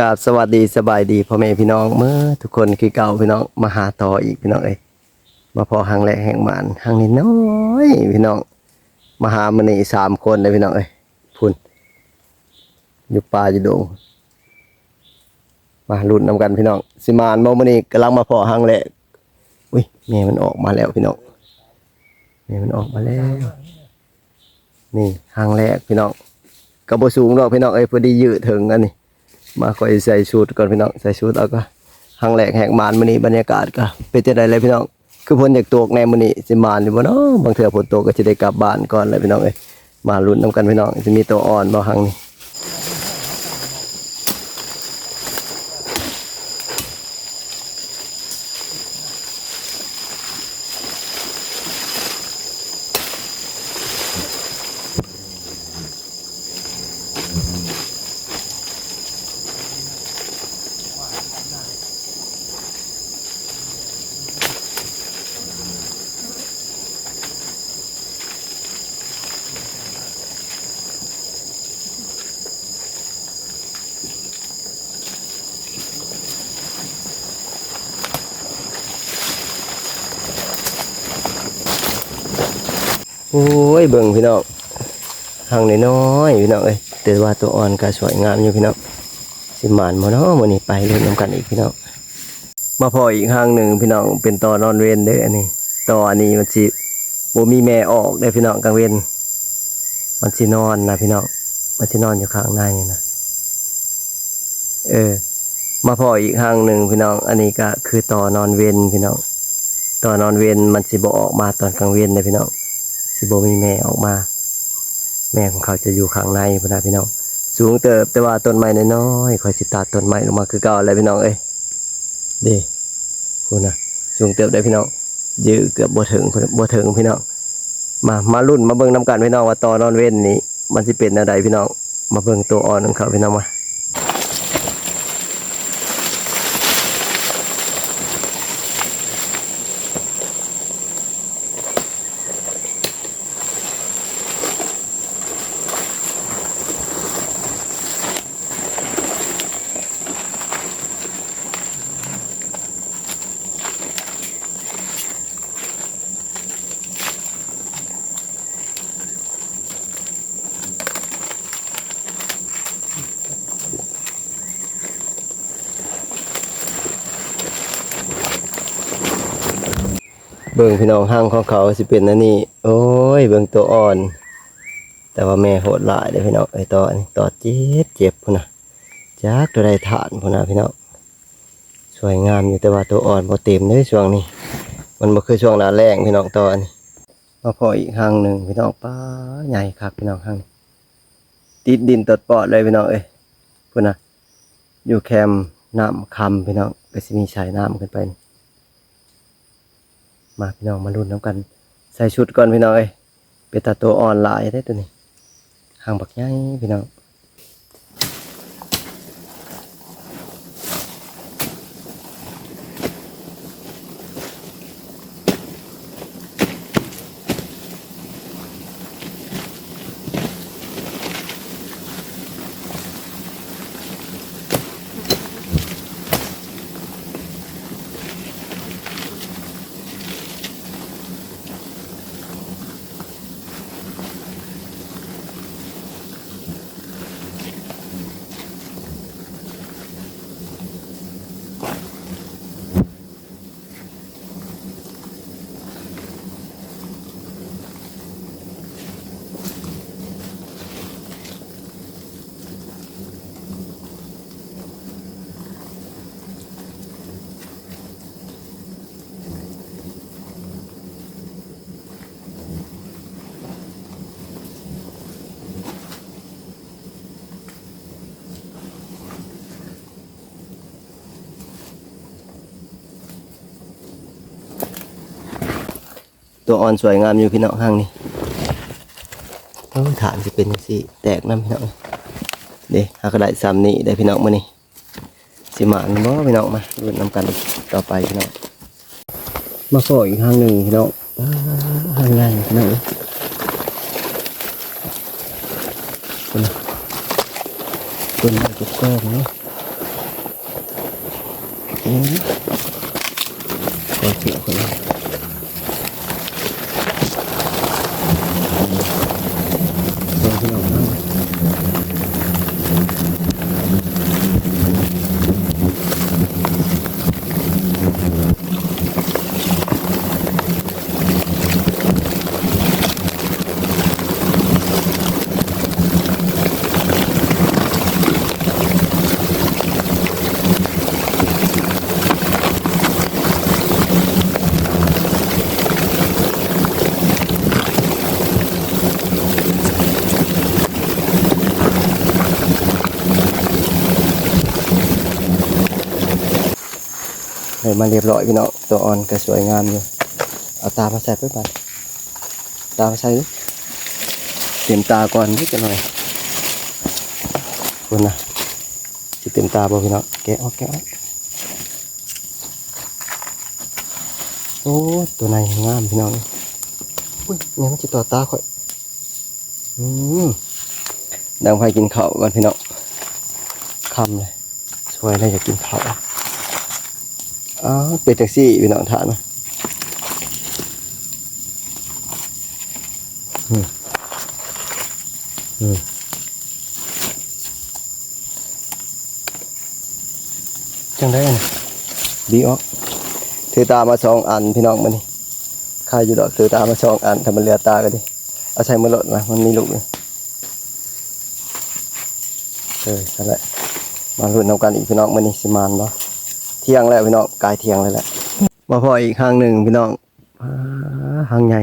กาบสวัสดีสบายดีพ่อแม่พี่น้องเมื่อทุกคนคือเก่าพี่น้องมาหาต่ออีกพี่น้องเอ้ยมาพอหางแหลกแห่งมานหางนี้น้อยพี่น้องมาหามันนี่สามคนเลยพี่น้องเอ้ยพุ่นอยู่ป่าอยู่ดงมาลุ้นนำกันพี่น้องสิมานมองมันนี่กำลังมาพอหางแหลกอุ้ยแม่มันออกมาแล้วพี่น้องแม่มันออกมาแล้ว นี่หางแรกพี่น้องกระโบสูงดอกพี่น้องเอ้ยพอดียืดถึงอันนี้ มาคอยใส่ชุดก่อนพี่น้องใส่ชุดแล้วก็หางแหลกแหกมานมื้อนี้บรรยากาศก็เป็นจังไดเลยพี่น้องคือฝนจากตกในมื้อนี้สิมานอยู่บ่เนาะบางเทื่อฝนตกก็จะได้กลับบ้านก่อนเลยพี่น้องเอ้ยมาลุ้นนํกันพี่น้องจะมีตัวอ่อนบ่หังนี่ โอ้ยเบิ่งพี่น้องหางน้อยๆพี่น้องเอ้ยแต่ว่าตัวอ่อนก็สวยงามอยู่พี่น้องสิมานบ่เนาะมื้อนี้ไปเล่นนํกันอีกพี่น้องมาพออีกหางหนึ่งพี่น้องเป็นตอนอนเวนเด้ออันนี้ตออันนี้มันสิบ่มีแม่ออกได้พี่น้องกลางเวนมันสินอนนะพี่น้องมันสินอนอยู่ข้างในนะเออ มาพออีกหางหนึ่งพี่น้อง อันนี้ก็คือต่อนอนเวนพี่น้องต่อนอนเวนมันสิบ่ออกมาตอนกลางเวนเลยพี่น้อง สิบมีแม่ออกมา แม่ของเขาจะอยู่ข้างในพน้องพี่น้อง สูงเติบแต่ว่าต้นไม้น้อยคอยสิตัดต้นไม้ลงมาคือเก่าเลยพี่น้องเอ้ยดีพูนะสูงเติบได้พี่น้องยื้อเกือบบ่ถึงบ่ถึงพี่น้องมามารุ่นมาเบิ่งน้ำกันพี่น้องว่าตอนนอนเว้นนี้ มันสิเป็นอะไรพี่น้องมาเบิ่งตัวอ่อนของเขาพี่น้องมา บิ่งพี่น้องห้างของเขาสิเป็นอันนี้โอ้ยเบิ่งตัวอ่อน แต่ว่าแม่โหดหลายเลยพี่น้องไอ้ต่อนี่ต่อเจ็บเจ็บพุ่นนะจักตัวใดฐานพุ่นนะพี่น้องสวยงามอยู่แต่ว่าตัวอ่อนบ่เต็มเลยช่วงนี้ มันบ่คือช่วงหน้าแรงพี่น้องต่ออันนี้มาพออีกห้างหนึ่งพี่น้องป้าใหญ่ครับพี่น้องห้างนี้ติดดินตดปอดเลยพี่น้องเอ้ยพุ่นนะอยู่แคมป์น้ำคำพี่น้องก็สิมีสายน้ำขึ้นไปนี่ มาพี่น้องมาลุ้นน้ำกัน ใส่ชุดก่อนพี่น้องเอ้ยเป็นตาตัวอ่อนไลายได้ตัวนี้ห่างบักใหญ่พี่น้อง ตัวอ่อนสวยงามอยู่พี่น้องห้างนี้เออฐานจะเป็นสิแตกน้ำพี่น้องเดี๋ยวหากระไดซ้ำนี่ได้พี่น้องมานี่สิหมานบ่พี่น้องมาลุ้นน้ำกันต่อไปพี่น้องมาขออีกห้างหนึ่งพี่น้องว้าวห้างใหญ่พี่น้องเอ้ยคนคนจุกก้อนเนาะอืมขอเสียคน เลยมาเรียบร้อยพี่น้องตัวอ่อนก็สวยงามอยู่เอาตามาใส่ไปบ้านตามาใส่ดิเต็มตาก่อนนิดหน่อยคุณนะจะเต็มตาบ่พี่น้องแกะออกแกะออกโอ้ตัวในงามพี่น้องอุ้ยเนี่ยมันจะต่อตาค่อยอืมดังไฟกินข้าวก่อนพี่น้องคำเลยสวยเลยอยากกินข้าว อ๋อเป็นแท็กซี่พี่น้องทานนะอืมอืมจังได้นะดีออกถือตามาสองอันพี่น้องมันนี่ข้าอยู่ดอกถือตามาสองอันทำมันเหลือตากันดิเอาใช้มือลดนะมันมีลูกอยู่เออนั่นแหละมาลุ้นนำกันอีกพี่น้องมันนี่สิมานบ่ เที่ยงแล้วพี่น้องกายเที่ยงเลยแหละมาพออีกห้างหนึ่งพี่น้องอ่าห้างใหญ่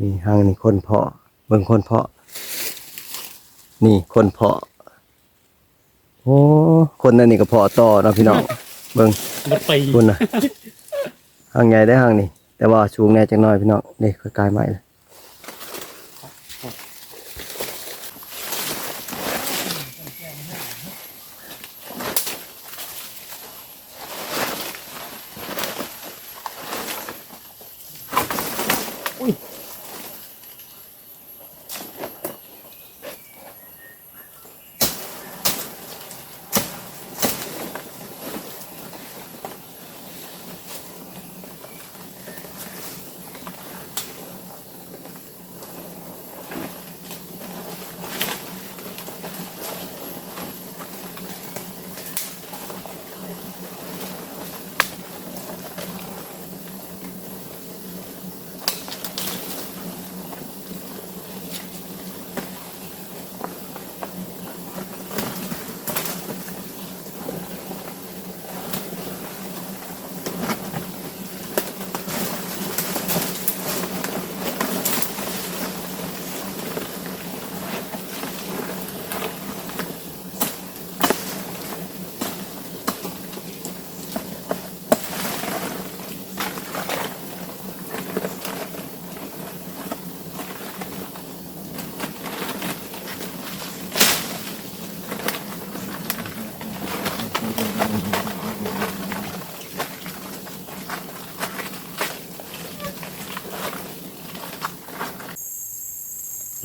นี่ห้างนี่คนเพาะเบิ่งคนเพาะ นี่คนเพาะโอ้คนนั่นนี่ก็เพาะต่อเนาะพี่น้องเบิ่งมันปีคุณนะห้างใหญ่ได้ห้างนี่แต่ว่าสูงแน่จังน้อยพี่น้องนี่คือกายใหม่เลย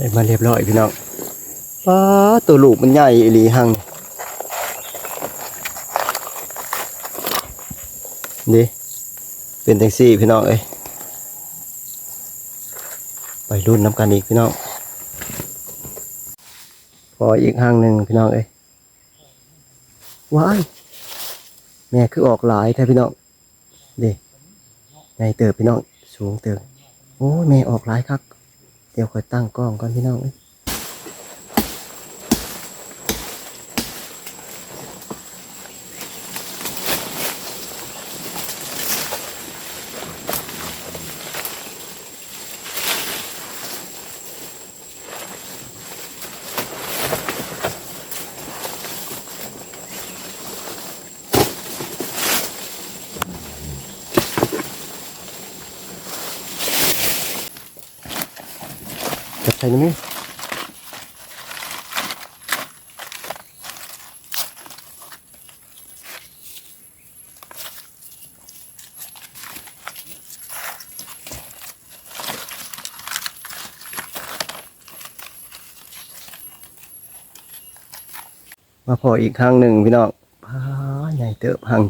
ได้มาเรียบร้อยพี่น้องว้าตัวลูกมันใหญ่อีหลีหังนี่เป็นแท็กซี่พี่น้องเอ้ยไปรุ่นน้ำกันอีกพี่น้องพออีกห้างหนึ่งพี่น้องเอ้ยว้ายแม่คือออกหลายแท้พี่น้องเด้ในเติบพี่น้องสูงเติบโอ้ยแม่ออกหลายครับ เดี๋ยวคอยตั้งกล้องก่อนพี่น้อง จับใส่ไหมมาพออีกครั้งหนึ่งพี่น้องพาใหญ่เติบหัง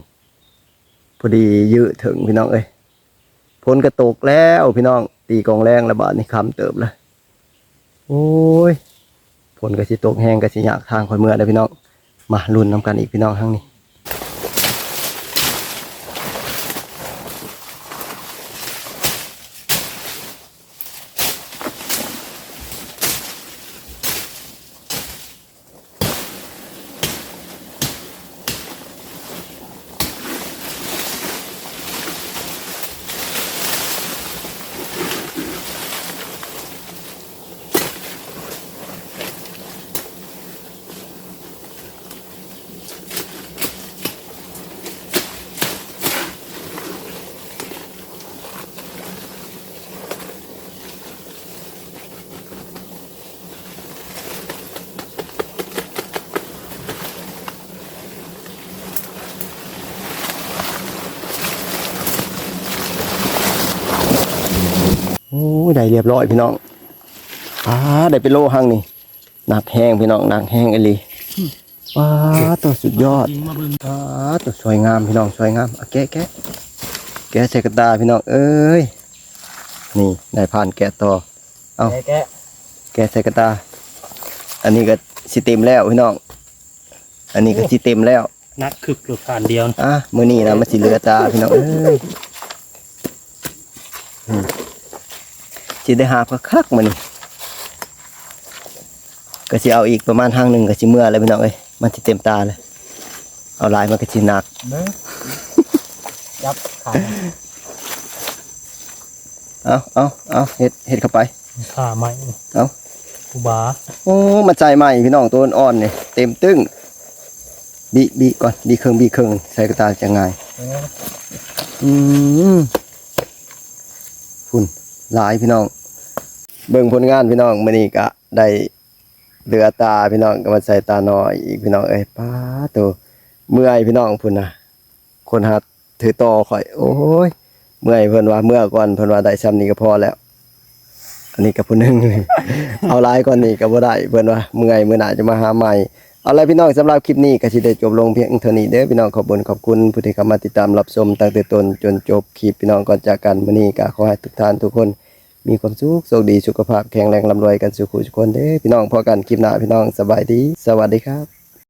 พอดียืดถึงพี่น้องเอ้ยฝนกระตกแล้วพี่น้อง ตีกองแรงระบาดนี่คำเติบเลย โอ้ยฝนกระสิตกแห้งกระสิยากทางคอยเมื่อเลยพี่น้องมาลุ้นนำกันอีกพี่น้องทั้งนี้ ได้เรียบร้อยพี่น้องอ่าได้เป็นโลหังนี่หนักแห้งพี่น้องหนักแห้งอหลีว้าตัวสุดยอดยิงมาเบิ่งอ่าตัวสวยงามพี่น้องสวยงามอะแกะแกะแกะใส่กระตาพี่น้องเอ้ยนี่ได้ผ่านแกะต่อเอาแกะแกะใส่กระตา อันนี้ก็สิเต็มแล้วพี่น้อง อันนี้ก็สิเต็มแล้วนักคึกหลุดผ่านเดียวอะมื้อนี้นะมันสิเหลือตาพี่น้องเอ้ยอืม สิได้หาพักคักๆมื้อนี้ก็สิเอาอีกประมาณห้างหนึงก็สิเมื่อแล้วพี่น้องเอ้ยมันสิเต็มตาเลย เอาหลายมันก็สิหนักเบ้อจับขาเอาเอาเอาเฮ็ดเฮ็ดเข้าไปขาไม้เอากูบาโอ้มันใจใหม่พี่น้องตัวอ่อนๆนี่เต็มตึ้งบีบีก่อนบีเครื่องบีเครื่องใส่กระตาจะง่ายอืมฝุ่น หลายพี่น้อง เบิ่งผลงานพี่น้องมื้อนี้ก็ได้เดือตาพี่น้องก็มาใส่ตาน้อยอีกพี่น้องเอ้ยป้าตัวเมื่อยพี่น้องพุ่นน่ะ คนหาถือต่อข่อย โอ้ย เมื่อยเพิ่นว่าเมื่อก่อนเพิ่นว่าได้ซ้ำนี้ก็พอแล้ว อันนี้ก็ผู้หนึง เอาหลายก่อนนี้ก็บ่ได้เพิ่นว่าเมื่อยมื้อหน้าจะมาหาใหม่ เอาละพี่น้องสำหรับคลิปนี้ก็สิได้จบลงเพียงเท่านี้เด้อพี่น้องขอบคุณขอบคุณผู้ที่เข้ามาติดตามรับชมตั้งแต่ต้นจนจบคลิปพี่น้องก่อนจากกันมื้อนี้ก็ขอให้ทุกท่านทุกคน มีความสุขโชคดีสุขภาพแข็งแรงร่ำรวยกันสุขุทุกคนเด้อพี่น้องพอกันคลิปหน้าพี่น้องสบายดี สวัสดีครับ